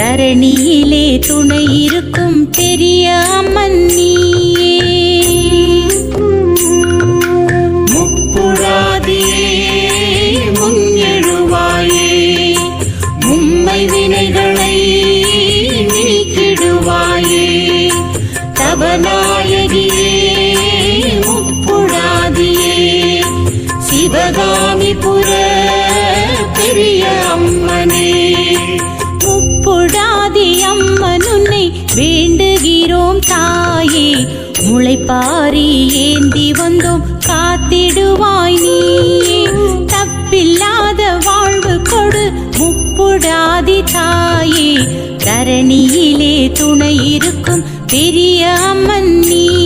தரணியிலே துணை இருக்கும். பாரி ஏந்தி வந்தோம் காத்திடுவாய் நீ தப்பில்லாத வாழ்வு கொடு முப்புடாதி தாயே. தரணியிலே துணை இருக்கும் பெரிய அம்மன் நீ.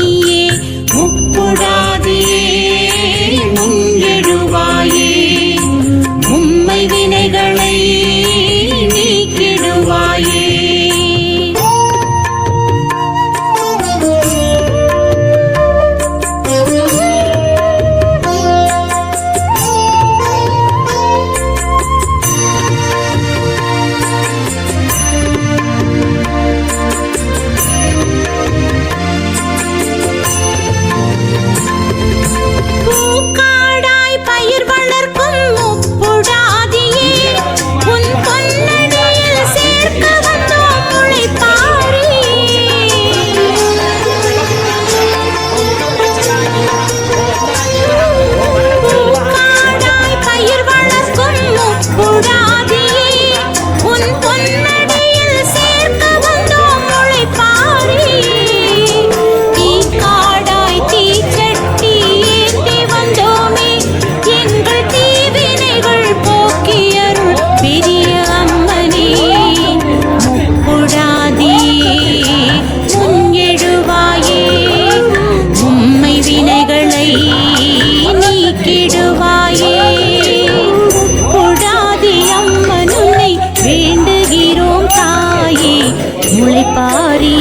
முளைப்பாரி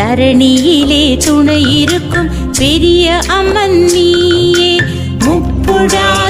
தரணியிலே துணை இருக்கும் பெரிய அம்மன் நீயே. முப்புடா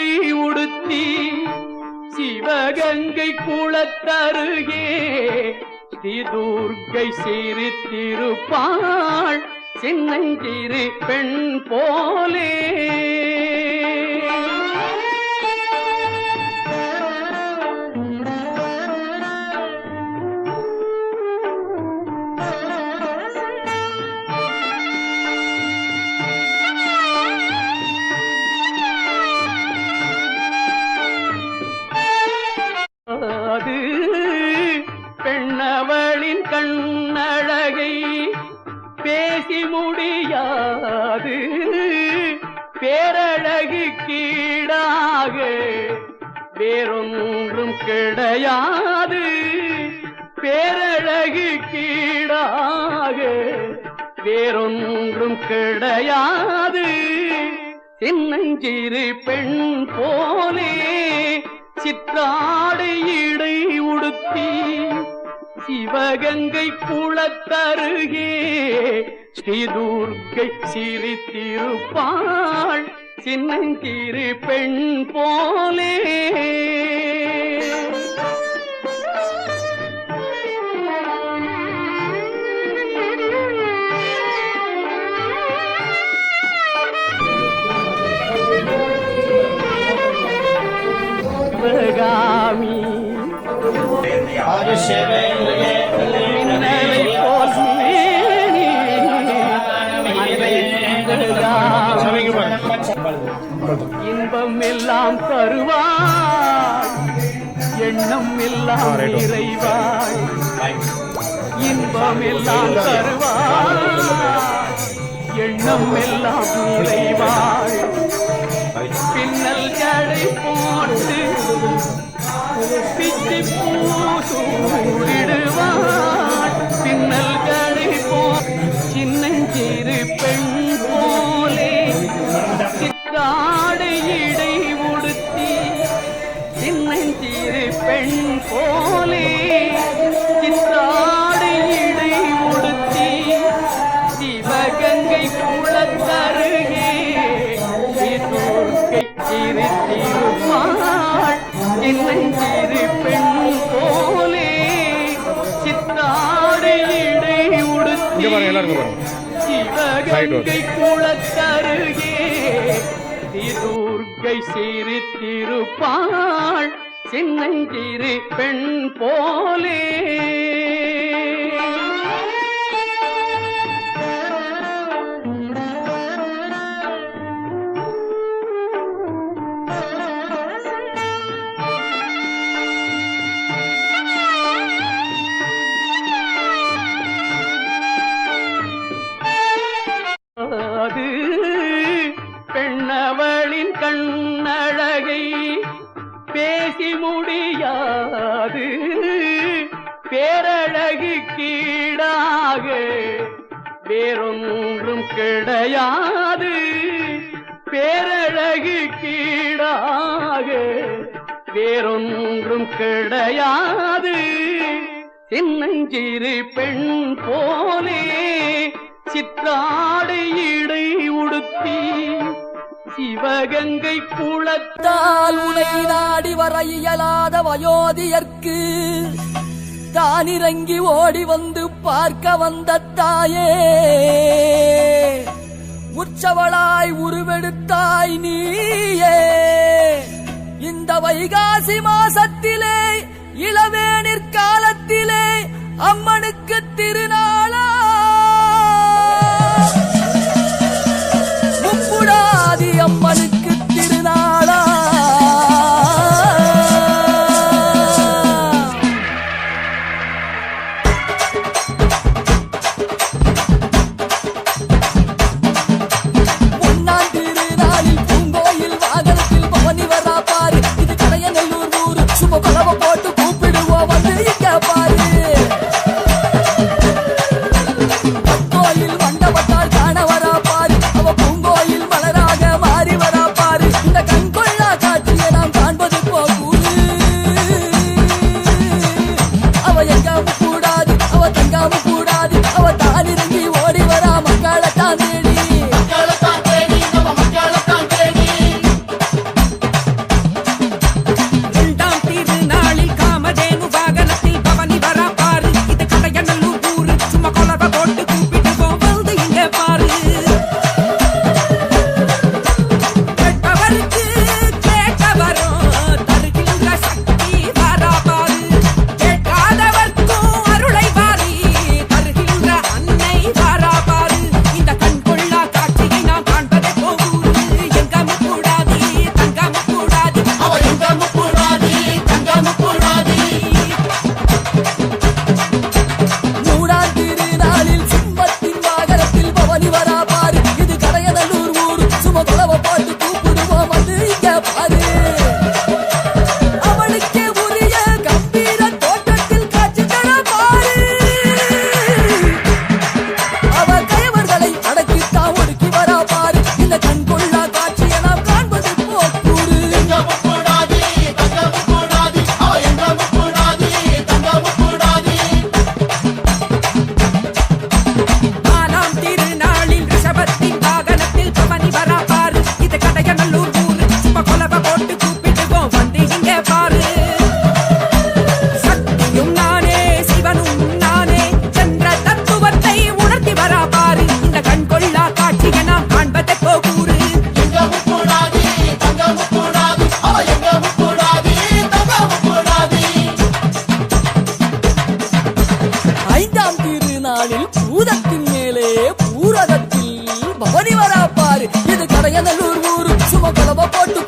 குளத்தருகே திதூர்கை துர்க்கை சிரித்திருப்பாள் சின்னஞ்சிறு பெண் போலே. சின்னஞ்சிறு பெண் போலே சித்தாடை இடை உடுத்தி சிவகங்கை குளத்தருகே ஸ்ரீ சிரித்திருப்பாள். சின்னஞ்சிறு பெண் போலே இன்பம் எல்லாம் தருவாய் எண்ணம் எல்லாம் நிறைவாய் இன்பம் எல்லாம் தருவாய் எண்ணம் எல்லாம் நிறைவாய் சிவகங்கை குளத்தருகே துர்க்கை சிரித்திருப்பாள் சின்னஞ்சிறு பெண் போலே பேரழகு கீடாக வேறொன்றும் கிடையாது. பேரழகு கீடாக வேறொன்றும் கிடையாது. சின்னஞ்சிறு பெண் போலே சித்தாடை இடை உடுத்தி சிவகங்கை குளத்தால் உனை நாடி வர இயலாத வயோதியர்க்கு தான் இறங்கி ஓடி வந்து பார்க்க வந்த தாயே. உற்சவளாய் உருவெடுத்தாய் நீயே. இந்த வைகாசி மாசத்திலே இளவேனிற் காலத்திலே அம்மனுக்கு திருநாளா. முப்புடாதி அம்மனுக்கு కదలూరు ఊరు శుభ కొలవ పొట్టు